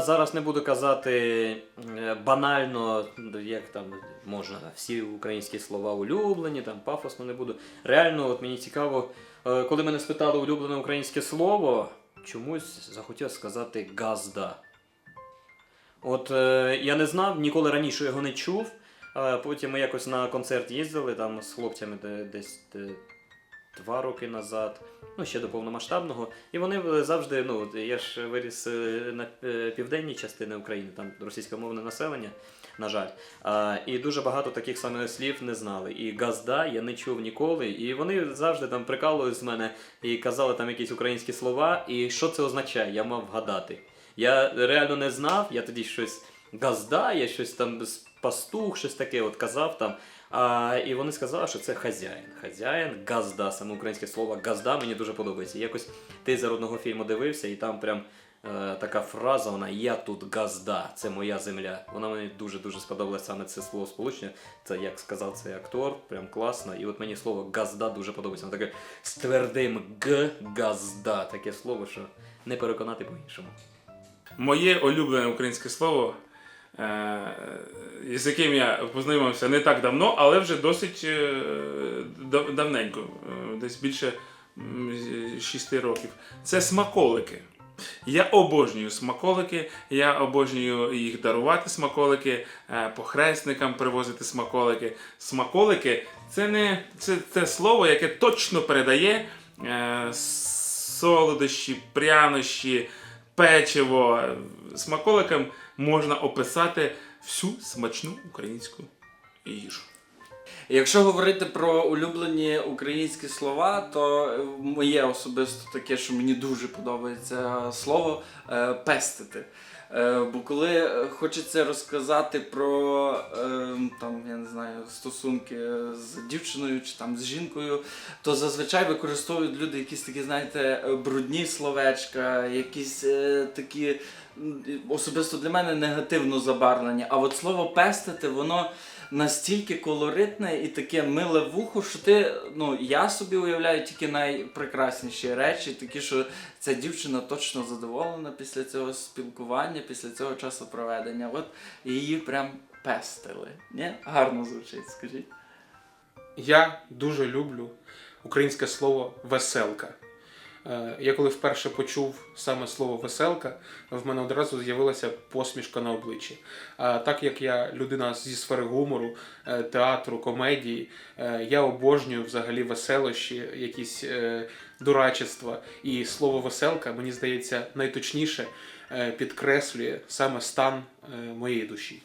зараз не буду казати е, банально, як там можна всі українські слова улюблені, там пафосно не буду. Реально, от мені цікаво, е, коли мене спитали улюблене українське слово, чомусь захотів сказати газда. От е, я не знав, ніколи раніше його не чув. Потім ми якось на концерт їздили там з хлопцями десь два роки назад, ну ще до повномасштабного. І вони завжди, ну я ж виріс е, на е, південній частині України, там російськомовне населення, на жаль. А, і дуже багато таких самих слів не знали. І газда я не чув ніколи. І вони завжди там прикалували з мене і казали там якісь українські слова. І що це означає? Я мав вгадати. Я реально не знав, я тоді щось газда, я щось там пастух, щось таке от казав там. А, і вони сказали, що це хазяїн. Хазяїн, газда, саме українське слово газда мені дуже подобається. Якось ти за одного фільму дивився, і там прям е, така фраза, вона Я тут газда, це моя земля. Вона мені дуже-дуже сподобалася саме це слово сполучення. Це як сказав цей актор, прям класно. І от мені слово газда дуже подобається. Воно таке з твердим г газда. Таке слово, що не переконати по-іншому. Моє улюблене українське слово, з яким я познайомився не так давно, але вже досить е, дав- давненько, е, десь більше м, з- шести років. Це смаколики. Я обожнюю смаколики, я обожнюю їх дарувати смаколики, е, похресникам привозити смаколики. Смаколики це не це, це слово, яке точно передає е, солодощі, прянощі, печиво. Смаколиком можна описати всю смачну українську їжу. Якщо говорити про улюблені українські слова, то моє особисто таке, що мені дуже подобається слово е, пестити. Е, бо коли хочеться розказати про е, там, я не знаю, стосунки з дівчиною чи там з жінкою, то зазвичай використовують люди якісь такі, знаєте, брудні словечка, якісь такі особисто для мене негативно забарвлені. А от слово пестити, воно настільки колоритне і таке миле вухо, що ти, ну я собі уявляю тільки найпрекрасніші речі, такі, що ця дівчина точно задоволена після цього спілкування, після цього часу проведення. От її прям пестили. Ні? Гарно звучить, скажіть. Я дуже люблю українське слово веселка. Е, Я коли вперше почув саме слово веселка, в мене одразу з'явилася посмішка на обличчі. А так як я людина зі сфери гумору, е, театру, комедії, е, я обожнюю взагалі веселощі, якісь дурачества. І слово веселка, мені здається, найточніше підкреслює саме стан моєї душі.